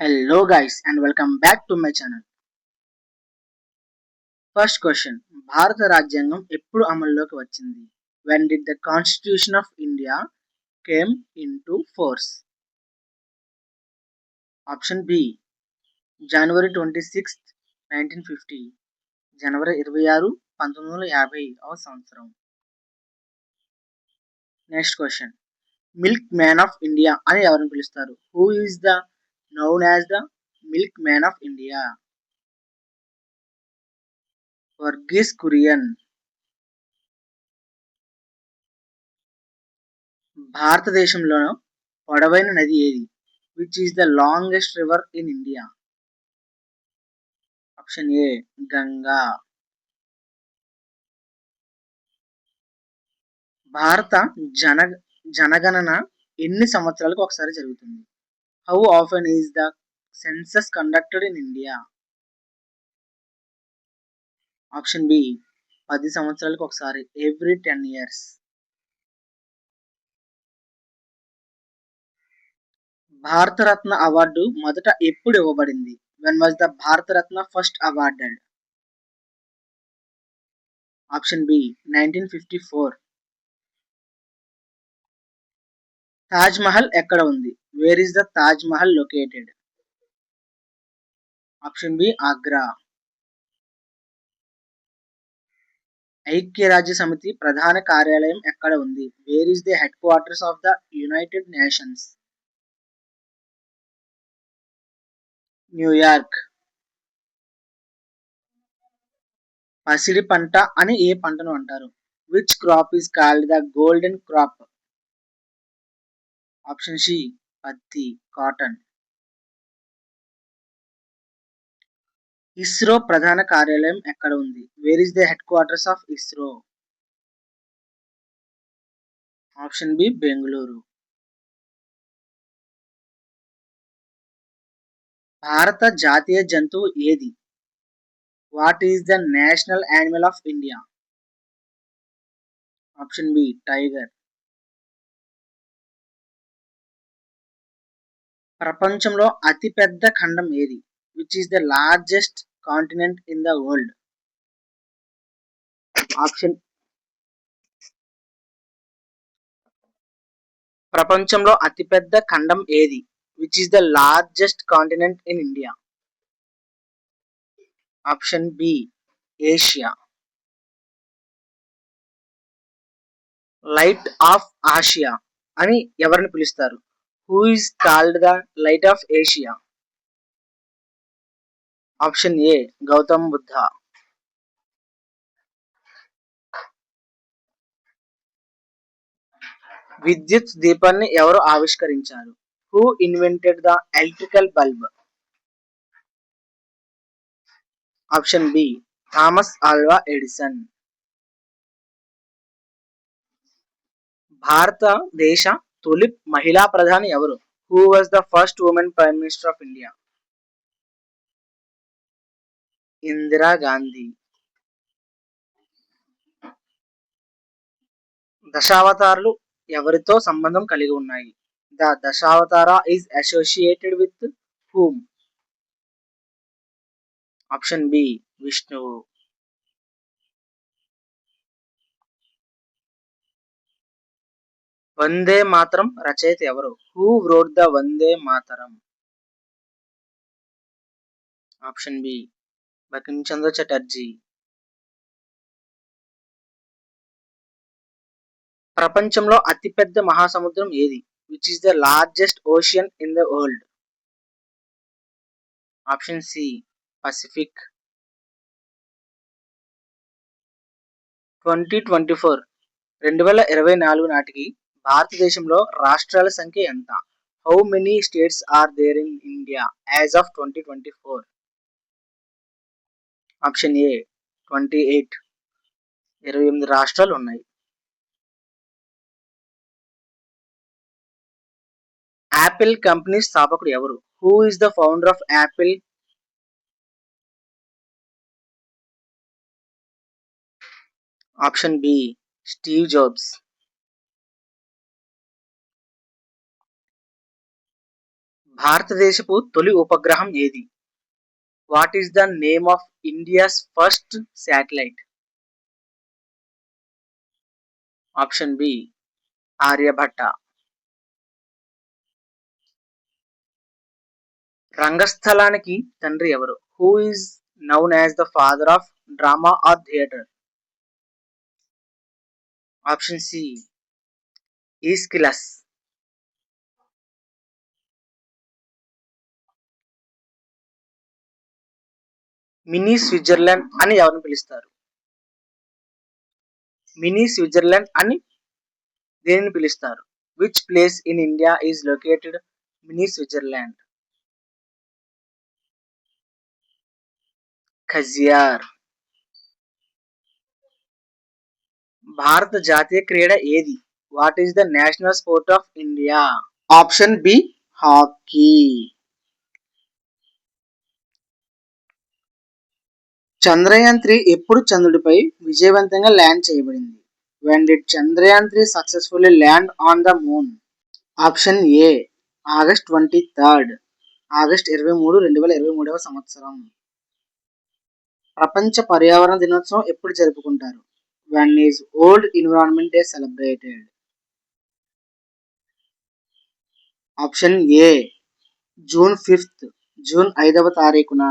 Hello guys and welcome back to my channel. First question భారత రాజ్యాంగం ఎప్పుడు అమల్లోకి వచ్చింది? When did the constitution of India came into force option B January twenty sixth nineteen fifty జనవరి ఇరవై ఆరు పంతొమ్మిది వందల యాభై సంవత్సరం. Next question milk man of India అని ఎవరిని పిలుస్తారు? Who is the known as the milkman of India. Verghese Kurien భారతదేశంలో పొడవైన నది ఏది? Which is the longest river in India option A Ganga భారత జన జనగణన ఎన్ని సంవత్సరాలకు ఒకసారి జరుగుతుంది? How often is the census conducted in India option B పది సంవత్సరాలకు ఒకసారి every ten years Bharat Ratna award మొదట ఎప్పుడు ఇవ్వబడింది? When was the Bharat Ratna first awarded option B nineteen fifty four Taj Mahal ఎక్కడ ఉంది? Where is the Taj Mahal located option B Agra ఐక్యరాజ్య సమితి ప్రధాన కార్యాలయం ఎక్కడ ఉంది? Where is the headquarters of the United Nations New York పసిడి పంట అని ఏ పంటను అంటారు? Which crop is called the golden crop option C పత్తి కాటన్. ఇస్రో ప్రధాన కార్యాలయం ఎక్కడ ఉంది? Where is the headquarters of ISRO option B Bengaluru భారత జాతీయ జంతువు ఏది? What is the national animal of India option B tiger ప్రపంచంలో అతిపెద్ద ఖండం ఏది? Which is the largest continent in the world option ప్రపంచంలో అతిపెద్ద ఖండం ఏది? Which is the largest continent in India option B Asia light of Asia అని ఎవరిని పిలుస్తారు? Who is called the light of Asia option A Gautam Buddha విద్యుత్ దీపాన్ని ఎవరు ఆవిష్కరించారు? Who invented the electrical bulb option B Thomas Alva Edison భారతదేశ తొలి మహిళా ప్రధాని ఎవరు who was the first women prime minister of India Indira Gandhi దశావతారులు ఎవరితో సంబంధం కలిగి ఉన్నాయి? The Dashavatara is associated with whom option B విష్ణువు వందే మాతరం రచయిత ఎవరు? Who wrote the Vande Mataram? Option B Chandra Chatterjee. ప్రపంచంలో అతిపెద్ద మహాసముద్రం ఏది? Which is the largest ocean in the world option C Pacific twenty twenty four రెండు వేల ఇరవై నాలుగు నాటికి భారతదేశంలో రాష్ట్రాల సంఖ్య ఎంత? How many states are there in India as of twenty twenty four option A twenty eight ఇరవై ఎనిమిది రాష్ట్రాలు ఉన్నాయి. యాపిల్ కంపెనీ స్థాపకుడు ఎవరు? Who is the founder of Apple option B Steve Jobs భారతదేశపు తొలి ఉపగ్రహం ఏది? What is the name of India's first satellite option B Aryabhata రంగస్థలానికి తండ్రి ఎవరు? Who is known as the father of drama or theatre option C Aeschylus mini Switzerland అని ఎవరిని పిలుస్తారు? Mini Switzerland అని దేనిని పిలుస్తారు? Which place in India is located mini Switzerland. Khajjiar భారత జాతీయ క్రీడ ఏది? What is the national sport of India option B hockey Chandrayaan three ఎప్పుడు చంద్రుడిపై విజయవంతంగా ల్యాండ్ చేయబడింది? When did Chandrayaan three successfully land on the moon option A August twenty third August ఇరవై మూడు రెండు వేల ఇరవై మూడవ సంవత్సరం. ప్రపంచ పర్యావరణ దినోత్సవం ఎప్పుడు జరుపుకుంటారు? When is world environment day celebrated option A June fifth June ఐదవ తారీఖున.